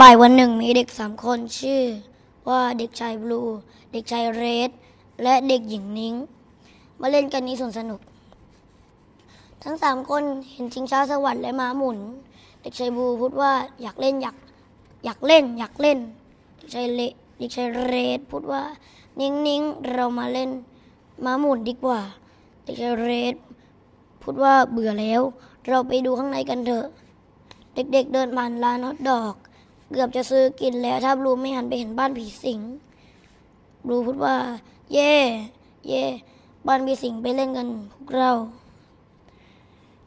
บ่ายวันหนึ่งมีเด็กสามคนชื่อว่าเด็กชายบลู เด็กชายเรด และเด็กหญิงนิ้ง มาเล่นกันในสวนสนุก ทั้งสามคนเห็นชิงช้าสวรรค์และม้าหมุน เด็กชายบลูพูดว่าอยากเล่นอยากอยากเล่น อยากเล่น เด็กชายเลเด็กชายเรดพูดว่านิ้งนิ้งเรามาเล่นม้าหมุนดีกว่า เด็กชายเรดพูดว่าเบื่อแล้ว เราไปดูข้างในกันเถอะ เด็กๆเดินผ่านร้านฮอทดอก เกือบจะซื้อกินแล้วถ้าบลูไม่หันไปเห็นบ้านผีสิงบลูพูดว่า เย่เย่บ้านผีสิงไปเล่นกันพวกเรา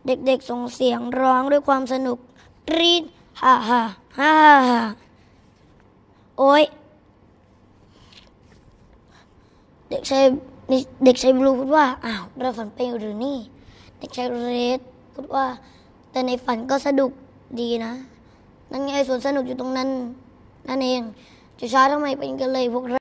เด็กๆส่งเสียงร้องด้วยความสนุกกรีดฮ่าฮ่าฮ่าฮ่าฮ่าโอ้ยเด็กชายเด็กชายบลูพูดว่าอ้าวเราฝันไปหรือนี่ เด็กชายเรดพูดว่า แต่ในฝันก็สนุกดีนะ นั่นไงสวนสนุกอยู่ตรงนั้น นั่นเองจะช้าทำไมเป็นกันเลยพวกเรา